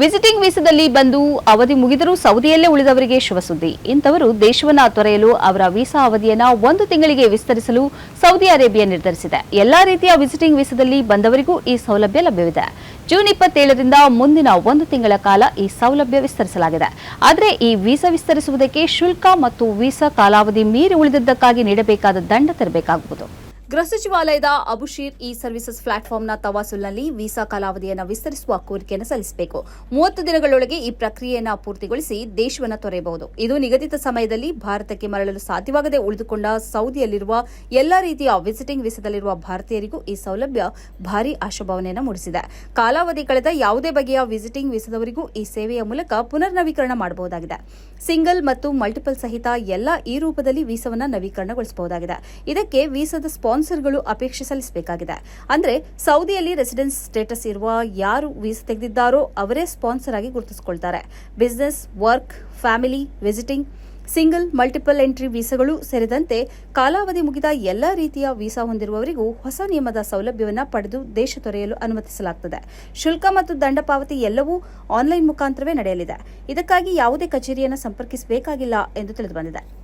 Visiting ವೀಸಾದಲ್ಲಿ ಬಂದು ಅವಧಿ ಮುಗಿದರೂ ಸೌದಿಯಲ್ಲೇ ಉಳಿದವರಿಗೆ ಶುಭ ಸುದ್ದಿ ಇಂಥವರು ದೇಶವನ್ನ ತೊರೆಯಲು ಅವರ ವೀಸಾ ಅವಧಿಯನ್ನು ಒಂದು ತಿಂಗಳಿಗೆ ವಿಸ್ತರಿಸಲು ಸೌದಿ ಅರೇಬಿಯಾ ನಿರ್ಧರಿಸಿದೆ. ಎಲ್ಲಾ ರೀತಿಯ ವಿಸಿಟಿಂಗ್ ವೀಸಾದಲ್ಲಿ ಬಂದವರಿಗೂ ಈ ಸೌಲಭ್ಯ ಲಭ್ಯವಿದೆ. ಜೂನ್ ಇಪ್ಪತ್ತೇಳರಿಂದ ಮುಂದಿನ ಒಂದು ತಿಂಗಳ ಕಾಲ ಈ ಸೌಲಭ್ಯ ವಿಸ್ತರಿಸಲಾಗಿದೆ. ಆದರೆ ಈ ವೀಸಾ ವಿಸ್ತರಿಸುವುದಕ್ಕೆ ಶುಲ್ಕ ಮತ್ತು ವೀಸಾ ಕಾಲಾವಧಿ ಮೀರಿ ಉಳಿದಿದ್ದಕ್ಕಾಗಿ ನೀಡಬೇಕಾದ ದಂಡ ತೆರಬೇಕಾಗುವುದು. ಗೃಹ ಸಚಿವಾಲಯದ ಅಬುಶೀರ್ ಇ ಸರ್ವಿಸಸ್ ಪ್ಲಾಟ್ಫಾರ್ಮ್ನ ತವಾಸುಲ್ನಲ್ಲಿ ವೀಸಾ ಕಾಲಾವಧಿಯನ್ನು ವಿಸ್ತರಿಸುವ ಕೋರಿಕೆಯನ್ನು ಸಲ್ಲಿಸಬೇಕು. ಮೂವತ್ತು ದಿನಗಳೊಳಗೆ ಈ ಪ್ರಕ್ರಿಯೆಯನ್ನು ಪೂರ್ತಿಗೊಳಿಸಿ ದೇಶವನ್ನು ತೊರೆಯಬಹುದು. ಇದು ನಿಗದಿತ ಸಮಯದಲ್ಲಿ ಭಾರತಕ್ಕೆ ಮರಳಲು ಸಾಧ್ಯವಾಗದೆ ಉಳಿದುಕೊಂಡ ಸೌದಿಯಲ್ಲಿರುವ ಎಲ್ಲಾ ರೀತಿಯ ವಿಸಿಟಿಂಗ್ ವೀಸಾದಲ್ಲಿರುವ ಭಾರತೀಯರಿಗೂ ಈ ಸೌಲಭ್ಯ ಭಾರಿ ಆಶಾಭಾವನೆಯನ್ನು ಮೂಡಿಸಿದೆ. ಕಾಲಾವಧಿ ಕಳೆದ ಯಾವುದೇ ಬಗೆಯ ವಿಸಿಟಿಂಗ್ ವೀಸಾದವರಿಗೂ ಈ ಸೇವೆಯ ಮೂಲಕ ಪುನರ್ ನವೀಕರಣ ಮಾಡಬಹುದಾಗಿದೆ. ಸಿಂಗಲ್ ಮತ್ತು ಮಲ್ಟಿಪಲ್ ಸಹಿತ ಎಲ್ಲ ಈ ರೂಪದಲ್ಲಿ ವೀಸಾವನ್ನು ನವೀಕರಣಗೊಳಿಸಬಹುದಾಗಿದೆ. ಇದಕ್ಕೆ ವೀಸಾದ ಸ್ಪಾನ್ಸರ್ಗಳು ಅಪೇಕ್ಷೆ ಸಲ್ಲಿಸಬೇಕಾಗಿದೆ. ಅಂದ್ರೆ ಸೌದಿಯಲ್ಲಿ ರೆಸಿಡೆನ್ಸ್ ಸ್ಟೇಟಸ್ ಇರುವ ಯಾರು ವೀಸಾ ತೆಗೆದಿದ್ದಾರೋ ಅವರೇ ಸ್ಪಾನ್ಸರ್ ಆಗಿ ಗುರುತಿಸಿಕೊಳ್ತಾರೆ. Business, work, family, visiting, single, multiple entry ವೀಸಾಗಳು ಸೇರಿದಂತೆ ಕಾಲಾವಧಿ ಮುಗಿದ ಎಲ್ಲಾ ರೀತಿಯ ವೀಸಾ ಹೊಂದಿರುವವರಿಗೂ ಹೊಸ ನಿಯಮದ ಸೌಲಭ್ಯವನ್ನು ಪಡೆದು ದೇಶ ತೊರೆಯಲು ಅನುಮತಿಸಲಾಗುತ್ತದೆ ಶುಲ್ಕ ಮತ್ತು ದಂಡ ಪಾವತಿ ಎಲ್ಲವೂ ಆನ್ಲೈನ್ ಮುಖಾಂತರವೇ ನಡೆಯಲಿದೆ. ಇದಕ್ಕಾಗಿ ಯಾವುದೇ ಕಚೇರಿಯನ್ನು ಸಂಪರ್ಕಿಸಬೇಕಾಗಿಲ್ಲ ಎಂದು ತಿಳಿದುಬಂದಿದೆ